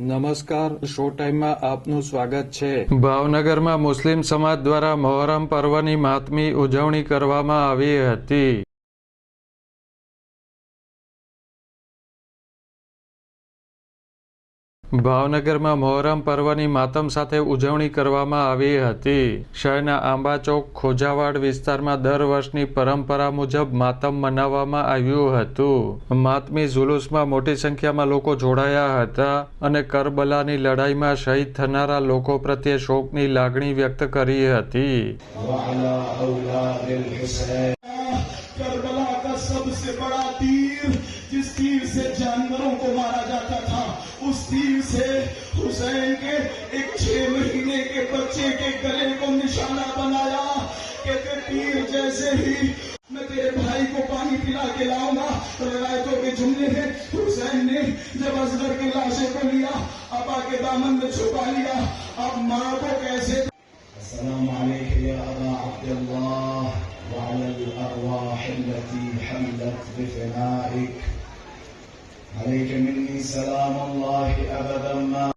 નમસ્કાર, શો ટાઈમમાં આપનું સ્વાગત છે. ભાવનગરમાં મુસ્લિમ સમાજ દ્વારા મોહરમ પર્વની માતમી ઉજવણી કરવામાં આવી હતી. ભાવનગરમાં મોહરમ પર્વની માતમ સાથે ઉજવણી કરવામાં આવી હતી. શહેરના આંબાચોક ખોજાવાડ વિસ્તારમાં દર વર્ષની પરંપરા મુજબ માતમ મનાવવામાં આવ્યું હતું. માતમી જુલુસમાં મોટી સંખ્યામાં લોકો જોડાયા હતા અને કરબલાની લડાઈમાં શહીદ થનારા લોકો પ્રત્યે શોકની લાગણી વ્યક્ત કરી હતી. કરબલા કા સબસે બડા उस तीर से हुसैन के एक छह महीने के बच्चे के गले को निशाना बनाया कहते तीर जैसे ही मैं तेरे भाई को पानी पिला के लाऊंगा रवायतों के जुमले हैं हुसैन ने जब असगर के लाशे को लिया अबा के दामन में छुपा लिया अब माँ को कैसे السلام عليك يا أبا عبد الله وعلى الأرواح التي حملت بفنائك عليك مني سلام الله أبدا ما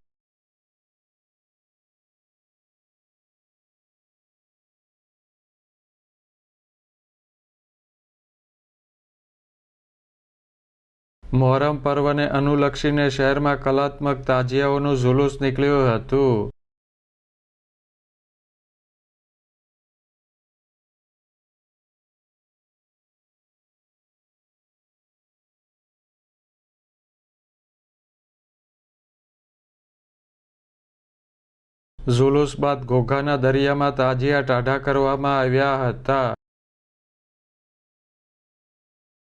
મોહરમ પર્વને અનુલક્ષીને શહેરમાં કલાત્મક તાજિયાઓનું જુલુસ નીકળ્યું હતું ઝુલુસ બાદ ઘોઘાના દરિયામાં તાજિયા ટાઢા કરવામાં આવ્યા હતા.